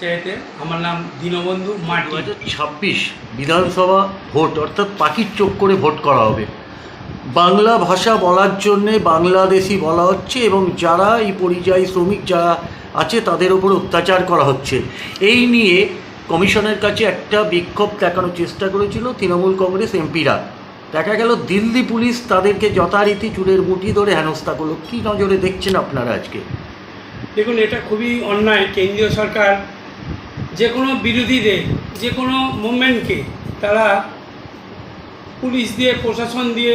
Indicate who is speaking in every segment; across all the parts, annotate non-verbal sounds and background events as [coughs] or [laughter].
Speaker 1: পঞ্চায়েতে আমার নাম দীনবন্ধু
Speaker 2: দু
Speaker 1: মাটি
Speaker 2: হাজার ছাব্বিশ বিধানসভা ভোট অর্থাৎ পাখির চোখ করে ভোট করা হবে। বাংলা ভাষা বলার জন্যে বাংলাদেশি বলা হচ্ছে এবং যারা এই পরিযায়ী শ্রমিক যারা আছে তাদের ওপর অত্যাচার করা হচ্ছে। এই নিয়ে কমিশনের কাছে একটা বিক্ষোভ দেখানোর চেষ্টা করেছিল তৃণমূল কংগ্রেস এমপিরা। দেখা গেল দিল্লি পুলিশ তাদেরকে যথারীতি চুলের মুঠি ধরে হেনস্থা করল। কী নজরে দেখছেন আপনারা আজকে?
Speaker 1: দেখুন এটা খুবই অন্যায়। কেন্দ্রীয় সরকার যে কোনো বিরোধীদের, যে কোনো মুভমেন্টকে তারা পুলিশ দিয়ে, প্রশাসন দিয়ে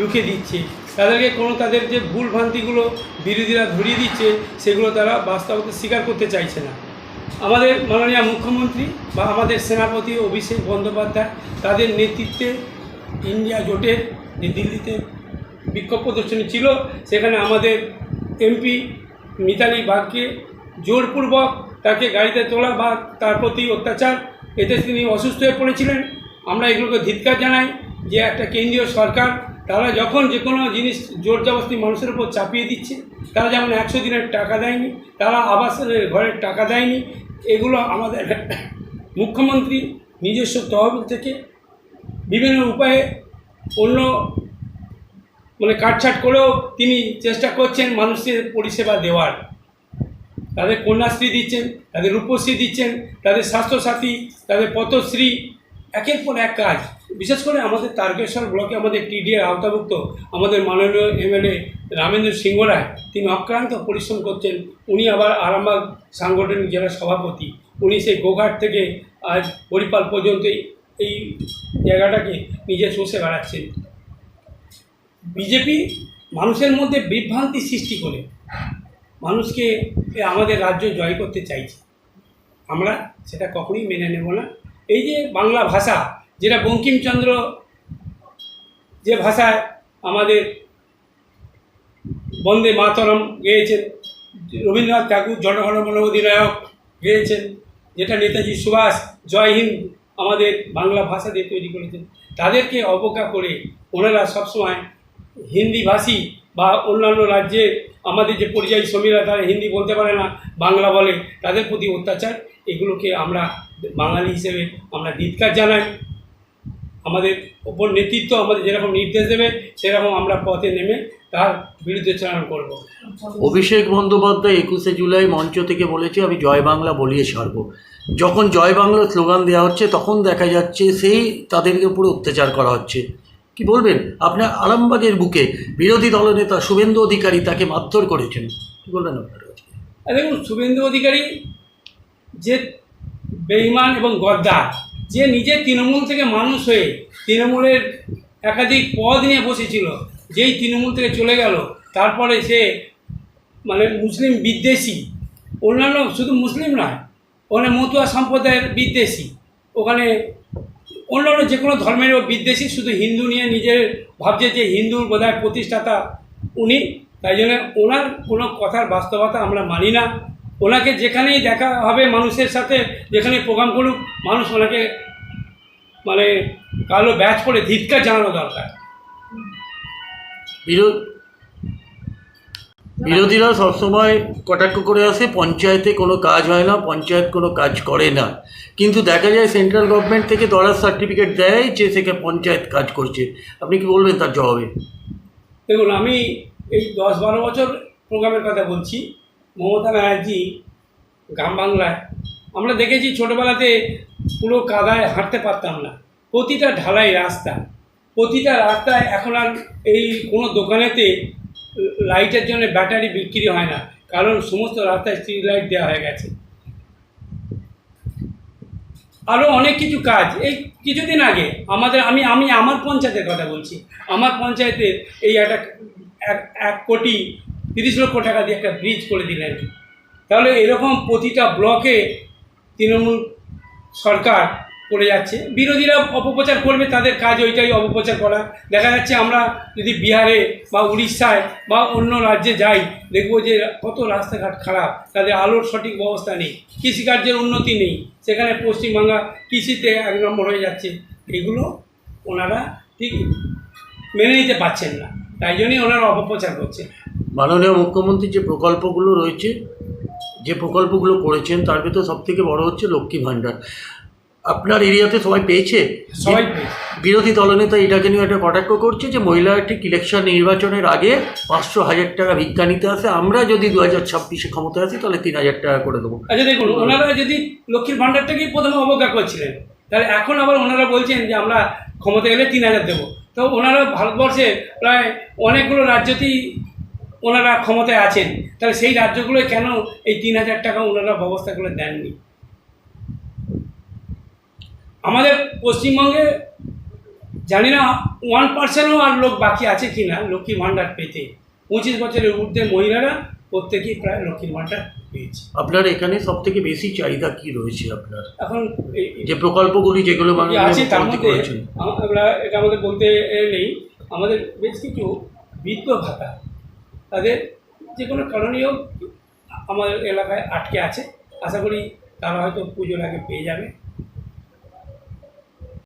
Speaker 1: রুখে দিচ্ছে। তাদেরকে কোনো তাদের যে ভুল ভ্রান্তিগুলো বিরোধীরা ধরিয়ে দিচ্ছে, সেগুলো তারা বাস্তবতা স্বীকার করতে চাইছে না। আমাদের মাননীয় মুখ্যমন্ত্রী বা আমাদের সেনাপতি অভিষেক বন্দ্যোপাধ্যায় তাদের নেতৃত্বে ইন্ডিয়া জোটের, যে দিল্লিতে বিক্ষোভ প্রদর্শনী ছিল, সেখানে আমাদের এমপি মিতালি বাগকে জোরপূর্বক তাকে গাড়িতে তোলা বা তার প্রতি অত্যাচার, এতে তিনি অসুস্থ হয়ে পড়েছিলেন। আমরা এগুলোকে ধিৎকার জানাই যে একটা কেন্দ্রীয় সরকার, তারা যখন যে কোনো জিনিস জোর জবস্তি মানুষের উপর চাপিয়ে দিচ্ছে, তারা যেমন একশো দিনের টাকা দেয়নি, তারা আবাসের ঘরের টাকা দেয়নি, এগুলো আমাদের [coughs] মুখ্যমন্ত্রী নিজস্ব তহবিল থেকে বিভিন্ন উপায়ে অন্য মানে কাটছাট করেও তিনি চেষ্টা করছেন মানুষের পরিষেবা দেওয়ার। তাদের কন্যাশ্রী দিচ্ছেন, তাদের রূপশ্রী দিচ্ছেন, তাদের স্বাস্থ্যসাথী, তাদের পথশ্রী, একের পর এক কাজ। বিশেষ করে আমাদের তারকেশ্বর ব্লকে আমাদের টিডিএর আওতাভুক্ত আমাদের মাননীয় এমএলএ রামেন্দ্র সিংহ রায় তিনি অক্রান্ত পরিশ্রম করছেন। উনি আবার আরামবাগ সাংগঠনিক জেলা সভাপতি। উনি সেই গোঘাট থেকে আজ হরিপাল পর্যন্ত এই- এই জায়গাটাকে নিজে চষে বেড়াচ্ছেন বিজেপি মানুষের মধ্যে বিভ্রান্তি সৃষ্টি করে। মানুষকে আমাদের রাজ্য জয় করতে চাইছে। আমরা সেটা কখনোই মেনে নেব না। এই যে বাংলা ভাষা, যেটা বঙ্কিমচন্দ্র, যে ভাষায় আমাদের বন্দে মাতরম গেয়েছেন, রবীন্দ্রনাথ ঠাকুর জনগণমন অধিনায়ক গেয়েছেন, যেটা নেতাজি সুভাষ, জয় হিন্দ আমাদের বাংলা ভাষা দিয়ে তৈরি করেছেন। তাদেরকে অবজ্ঞা করে ওনারা সবসময় হিন্দিভাষী বা অন্যান্য রাজ্যে আমাদের যে পরিযায়ী শ্রমিকরা, তারা হিন্দি বলতে পারে না, বাংলা বলে, তাদের প্রতি অত্যাচার, এগুলোকে আমরা বাঙালি হিসেবে আমরা ধিৎকার জানাই। আমাদের ওপর নেতৃত্ব আমাদের যেরকম নির্দেশ দেবে, সেরকম আমরা পথে নেমে তার বিরুদ্ধে চালন করব।
Speaker 2: অভিষেক বন্দ্যোপাধ্যায় একুশে জুলাই মঞ্চ থেকে বলেছে, আমি জয় বাংলা বলিয়ে ছাড়বো। যখন জয় বাংলা স্লোগান দেওয়া হচ্ছে, তখন দেখা যাচ্ছে সেই তাদেরকে উপরে অত্যাচার করা হচ্ছে। কি বলবেন? আপনার আরামবাগের বুকে বিরোধী দলনেতা শুভেন্দু অধিকারী তাকে মারধর করেছেন। কি বলবেন আপনারা?
Speaker 1: দেখুন, শুভেন্দু অধিকারী যে বেইমান এবং গদ্দার, যে নিজে তৃণমূল থেকে মানুষ হয়ে তৃণমূলের একাধিক পদ নিয়ে বসেছিল, যেই তৃণমূল থেকে চলে গেল, তারপরে সে মানে মুসলিম বিদ্বেষী, অন্যান্য শুধু মুসলিম নয় ওখানে মতুয়া সম্প্রদায়ের বিদ্বেষী, ওখানে অন্যান্য যে কোনো ধর্মেরও বিদ্বেষী শুধু হিন্দু নিয়ে নিজের ভাবছে যে হিন্দুর বোধহয় প্রতিষ্ঠাতা উনি, তাই জন্য ওনার কোনো কথার বাস্তবতা আমরা মানি না। ওনাকে যেখানেই দেখা হবে মানুষের সাথে, যেখানে প্রোগ্রাম করুক, মানুষ ওনাকে মানে কালো ব্যাচ করে ধিক্কার জানানো দরকার।
Speaker 2: বিরো- বিরোধীরা সবসময় কটাক্ষ করে আসে, পঞ্চায়েতে কোনো কাজ হয় না, পঞ্চায়েত কোনো কাজ করে না। কিন্তু দেখা যায় সেন্ট্রাল গভর্নমেন্ট থেকে দরার সার্টিফিকেট দেয় যে সেখানে পঞ্চায়েত কাজ করছে। আপনি কি বলবেন তার জবাবে?
Speaker 1: দেখুন, আমি এই দশ বারো বছর প্রোগ্রামের কথা বলছি। মমতা ব্যানার্জি, গ্রাম বাংলায়, আমরা দেখেছি ছোটোবেলাতে পুরো কাদায় হাঁটতে পারতাম না। প্রতিটা ঢালাই রাস্তা, প্রতিটা রাস্তায় এখন আর এই কোনো দোকানেতে লাইটের জন্য ব্যাটারি বিক্রি হয় না। কারণ সমস্ত রাস্তায় স্ট্রিট লাইট দেওয়া হয়ে গেছে। আরও অনেক কিছু কাজ। এই কিছুদিন আগে আমাদের, আমি আমি আমার পঞ্চায়েতের কথা বলছি। আমার পঞ্চায়েতে এই একটা, এক কোটি তিরিশ লক্ষ টাকা দিয়ে একটা ব্রিজ করে দিলেন। তাহলে এরকম প্রতিটা ব্লকে তৃণমূল সরকার করে যাচ্ছে। বিরোধীরা অপপ্রচার করবে তাদের কাজ ওইটাই অপপ্রচার করা। দেখা যাচ্ছে আমরা যদি বিহারে বা উড়িষ্যায় বা অন্য রাজ্যে যাই, দেখব যে কত রাস্তাঘাট খারাপ, তাদের আলোর সঠিক ব্যবস্থা নেই, কৃষিকার্যের উন্নতি নেই। সেখানে পশ্চিমবাংলা কৃষিতে এক নম্বর হয়ে যাচ্ছে। এগুলো ওনারা ঠিক মেনে নিতে পারছেন না। তাই জন্যই ওনারা অপপ্রচার করছেন
Speaker 2: মাননীয় মুখ্যমন্ত্রী যে প্রকল্পগুলো রয়েছে, যে প্রকল্পগুলো করেছেন, তার ভেতর সব থেকে বড় হচ্ছে লক্ষ্মী ভাণ্ডার। আপনার এরিয়াতে সবাই পেয়েছে?
Speaker 1: সবাই।
Speaker 2: বিরোধী দলনেতা এটাকে নিয়ে একটা কটাক্ষ করছে যে মহিলা ঠিক ইলেকশন নির্বাচনের আগে পাঁচশো হাজার টাকা ভিক্ষা নিতে আসে। আমরা যদি দু হাজার ছাব্বিশে ক্ষমতা আসি তাহলে তিন হাজার টাকা করে দেবো।
Speaker 1: আচ্ছা দেখুন ওনারা যদি লক্ষ্মীর ভাণ্ডারটাকেই প্রথমে অবজ্ঞা করছিলেন তাহলে এখন আবার ওনারা বলছেন যে আমরা ক্ষমতা গেলে তিন হাজার দেবো। তো ওনারা ভারতবর্ষে প্রায় অনেকগুলো রাজ্যতেই ওনারা ক্ষমতায় আছেন। তাহলে সেই রাজ্যগুলোয় কেন এই তিন হাজার টাকা ওনারা ব্যবস্থা করে দেননি? আমাদের পশ্চিমবঙ্গে জানি না ওয়ান পার্সেন্টও আর লোক বাকি আছে কি না লক্ষ্মী ভাণ্ডার পেতে। পঁচিশ বছরের ঊর্ধ্বে মহিলারা প্রত্যেকেই প্রায় লক্ষ্মীর ভাণ্ডার পেয়েছে।
Speaker 2: আপনার এখানে সব থেকে বেশি চাহিদা কি রয়েছে আপনার?
Speaker 1: এখন
Speaker 2: যে প্রকল্পগুলি যেগুলো
Speaker 1: আছে তার মধ্যে আমরা এটা আমাদের বলতে নেই। আমাদের বেশ কিছু বৃদ্ধ ভাতা তাদের যে কোনো কারণেও আমাদের এলাকায় আটকে আছে। আশা করি তারা হয়তো পুজোর আগে পেয়ে যাবে।